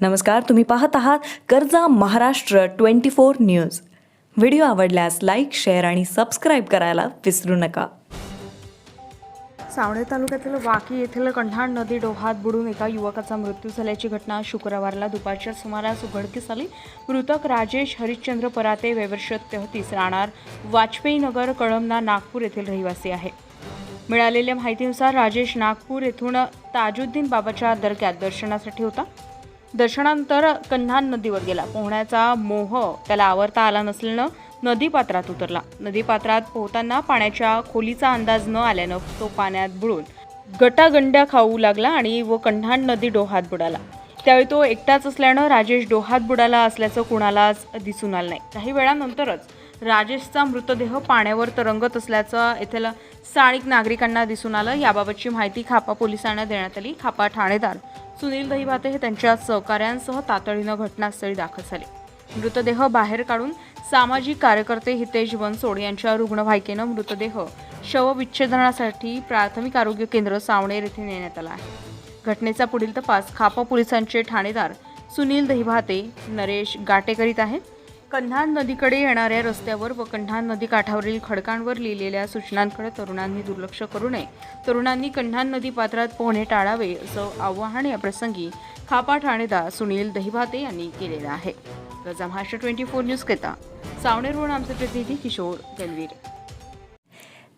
नमस्कार तुम्ही पाहत आहात कर्जा Maharashtra twenty four news. Video आवडल्यास लाईक शेअर आणि सबस्क्राईब करायला विसरू नका. सावणे तालुक्यातील वाकी येथील कंढाण नदी डोहात बुडून एका युवकाचा मृत्यू झाल्याची घटना शुक्रवारला दुपारच्या सुमारास उघडकीस आली. मृतक राजेश हरिश्चंद्र पराते वैवर्ष तेहतीस राहणार वाजपेयी नगर कळमना नागपूर येथील रहिवासी आहे. मिळालेल्या माहितीनुसार राजेश नागपूर येथून ताजुद्दीन बाबाच्या दर्ग्यात दर्शनासाठी होता. दर्शनानंतर कन्हान नदीवर गेला. पोहण्याचा मोह त्याला आवरता आला नसल्यानं नदीपात्रात उतरला. नदीपात्रात पोहताना पाण्याच्या खोलीचा अंदाज न आल्यानं तो पाण्यात बुडून गटागंड्या खाऊ लागला आणि व कन्हान नदी डोहात बुडाला. त्यावेळी तो एकटाच असल्यानं राजेश डोहात बुडाला असल्याचं कुणालाच दिसून आलं नाही. काही वेळानंतरच राजेशचा मृतदेह पाण्यावर तरंगत असल्याचं येथील स्थानिक नागरिकांना दिसून आलं. याबाबतची माहिती खापा पोलिसांना देण्यात आली. खापा ठाणेदार सुनील दहिभाते हे त्यांच्या सहकाऱ्यांसह तातडीनं घटनास्थळी दाखल झाले. मृतदेह बाहेर काढून सामाजिक कार्यकर्ते हितेश बनसोड यांच्या रुग्णवाहिकेनं मृतदेह शवविच्छेदनासाठी प्राथमिक आरोग्य केंद्र सावणेर येथे नेण्यात आला आहे. घटनेचा पुढील तपास खापा पोलिसांचे ठाणेदार सुनील दहिभाते नरेश गाटे करीत आहेत. कन्हान नदीकडे येणाऱ्या रस्त्यावर व कन्हान नदी काठावरील खडकांवर लिहिलेल्या सूचनांकडे तरुणांनी दुर्लक्ष करू नये. तरुणांनी कन्हान नदी पात्रात पोहणे टाळावे असं आवाहन या प्रसंगी खापा ठाणेदार सुनील दहिभाते यांनी केलेलं आहे. गजा महाराष्ट्र ट्वेंटी फोर न्यूज करिता सावनेरहून आमचे प्रतिनिधी किशोर गणवीर